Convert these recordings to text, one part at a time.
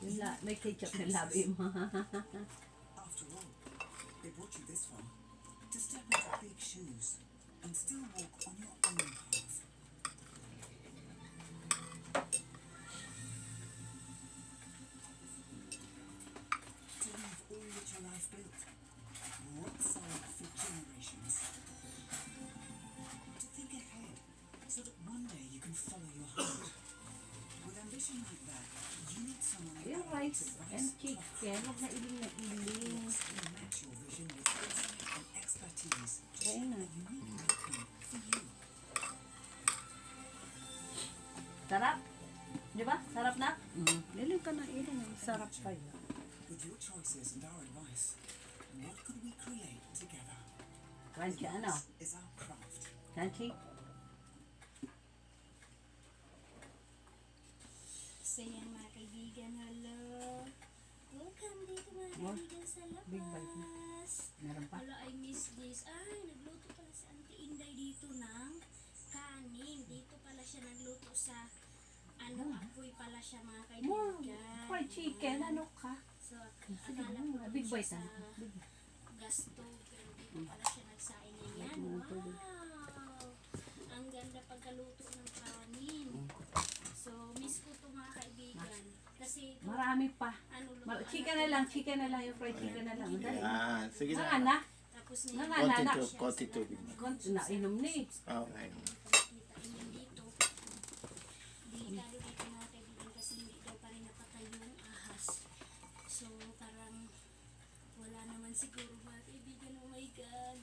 La, may ketchup na labi mo. After all, they brought you this far to step into big shoes and still walk on your own path. Life built, rice and rise chicken, huwag na iling na iling. Kaya na. you. Sarap. Di ba? Sarap na? Mm. Iling ka na iling. Sarap pa yun. With your choices and our advice, what could we create together? Crunchy ano? Is our craft. Crunchy? So yan mga kaibigan, hello. Welcome dito mga More? kaibigan sa labas. Big bite na. Meron pa? Hello, I miss this. Ay, nagluto pala si Auntie Inday dito ng kanin. Dito pala siya nagluto sa ano, apoy pala siya mga More. kaibigan. Fried chicken, ano ka? So, Sige, akala mm, ko big bite sa ano. Gas stove. Dito pala siya nagsain na yan. Mm, Wow! Ang ganda pagkaluto ng kanin. So, miss ko to mga kaibigan. Kasi, Marami pa. Chicken na lang, chicken na lang. Yung fried chicken na lang. Dali. Ah, sige Nga na. na. Tapos Nga nga, Konti anak. tu- konti tubig. Konti na, inom ni. Okay. Siguro mga kaibigan. Oh my God.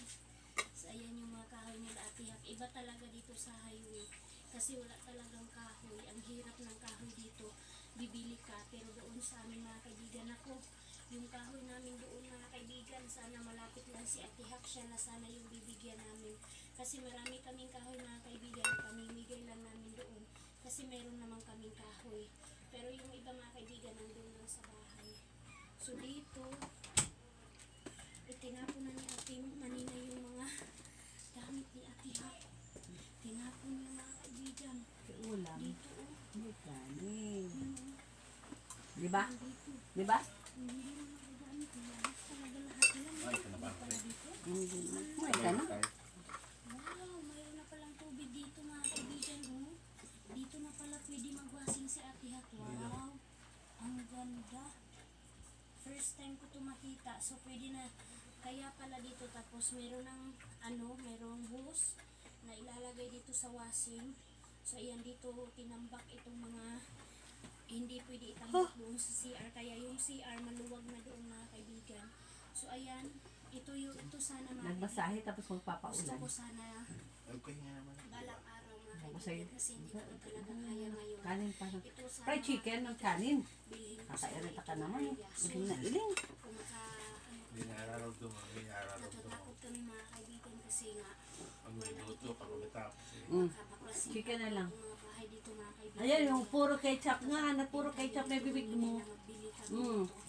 So, ayan yung mga kahoy nila at tiyak. Iba talaga dito sa highway. Kasi wala talagang kahoy. Ang hirap ng kahoy dito. Bibili ka. Pero doon sa amin mga kaibigan ako, yung kahoy namin doon mga kaibigan, sana malapit lang si Ate Hak siya na sana yung bibigyan namin. Kasi marami kaming kahoy mga kaibigan, pamimigay lang namin doon. Kasi meron naman kaming kahoy. Pero yung iba mga kaibigan, nandun lang sa bahay. So dito, itinapon na ni Ate Manina yung mga gamit ni Ate Hak. Tinapon yung mga kaibigan. Ulam. Dito, oh. May kanin. Yun, Di ba? oh. Di ba? Hindi na nagagamit. Nilabas talaga lahat yan. Ay, pala dito. Hindi na. May ka na. Wow, mayroon na palang tubig dito mga kaibigan. Oh. Dito na pala pwede magwasing si Ate Hat. Wow, ang ganda. First time ko to makita. So pwede na, kaya pala dito tapos meron ng ano, merong hose na ilalagay dito sa washing. So ayan dito tinambak itong mga hindi pwede itambak doon sa CR. Kaya yung CR maluwag na doon mga kaibigan. So ayan, ito yung ito sana mga Nagbasahe tapos gusto magpapaulan. ko sana Okay nga naman. balang araw mga Ako kaibigan sa'yo. kasi hindi ko na talaga kaya ngayon. Kanin pa. Ito sana Fried chicken ng kanin. bilhin ko sa Kakairita ka naman. eh. Iling na iling. kung maka, ano, Hindi na nararamdaman. Hindi nararamdaman. natatakot kami mga kaibigan kasi nga Pag minuto, pag eh. Mm. kabaklasin Chicken na lang. mga bahay dito mga kaibigan. Ayan, yung puro ketchup nga. Na puro ketchup na bibig mo. Magbili kami Mm. dito.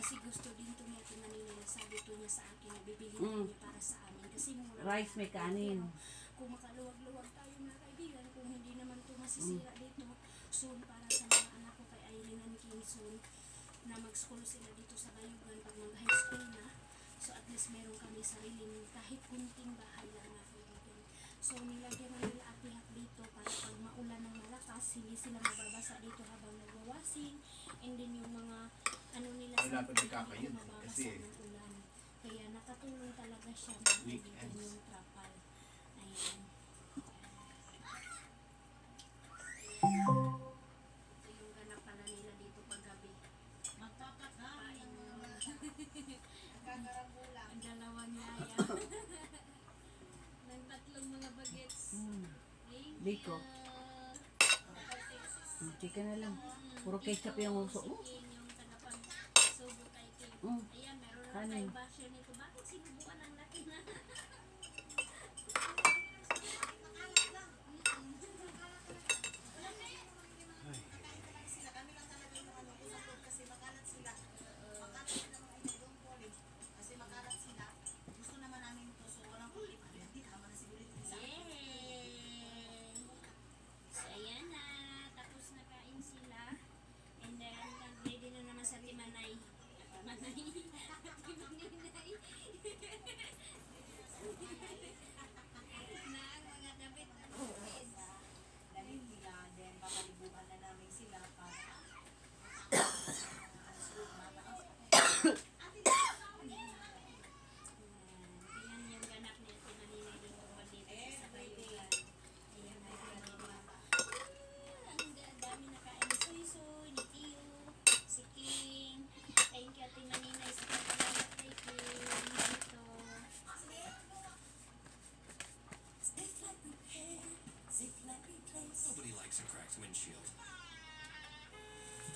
Kasi gusto din to ni Ate Manila na sabi to niya sa akin na bibili Mm. kami para sa amin. Kasi mura. Rice may kanin. Kung makaluwag-luwag tayo mga kaibigan, kung hindi naman to masisira dito, soon para sa mga anak ko kay Irene and King soon, na mag-school sila dito sa Bayugan pag mag-high school na. So at least meron kami sariling kahit kunting bahay lang na kaibigan. So nilagyan na nila atihak dito para pag maulan ng malakas, hindi sila mababasa dito habang nagwawasing. And then yung mga ano nila Ay, dapat hindi nagkakayon, mababasa kasi-. Kaya nakatulong talaga siya Weekends. yung trapal. Ayan. Ito yung ganap pala nila dito paggabi. Magpapakain mo. Ang dalawa niya. Ng tatlong mga bagets. Mm. Thank Biko. you. Chicken na lang. Puro ketchup yung uso. Oh. Si King, yung tagapag-subo kay King. Mm. Ayan, meron Kanin. tayong basher nito. Bakit sinubukan ang laki na? fix a cracked windshield.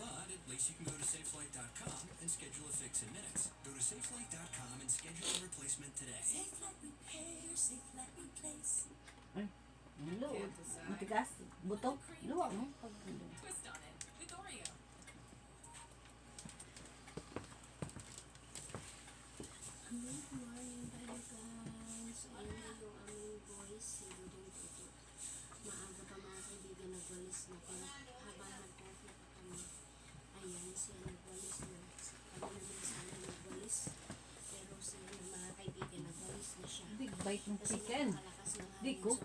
But at least you can go to safelight.com and schedule a fix in minutes. Go to safelight.com and schedule a replacement today. Safelight repair, Safelight replace. No? Twist on it bite ng chicken. Di ko.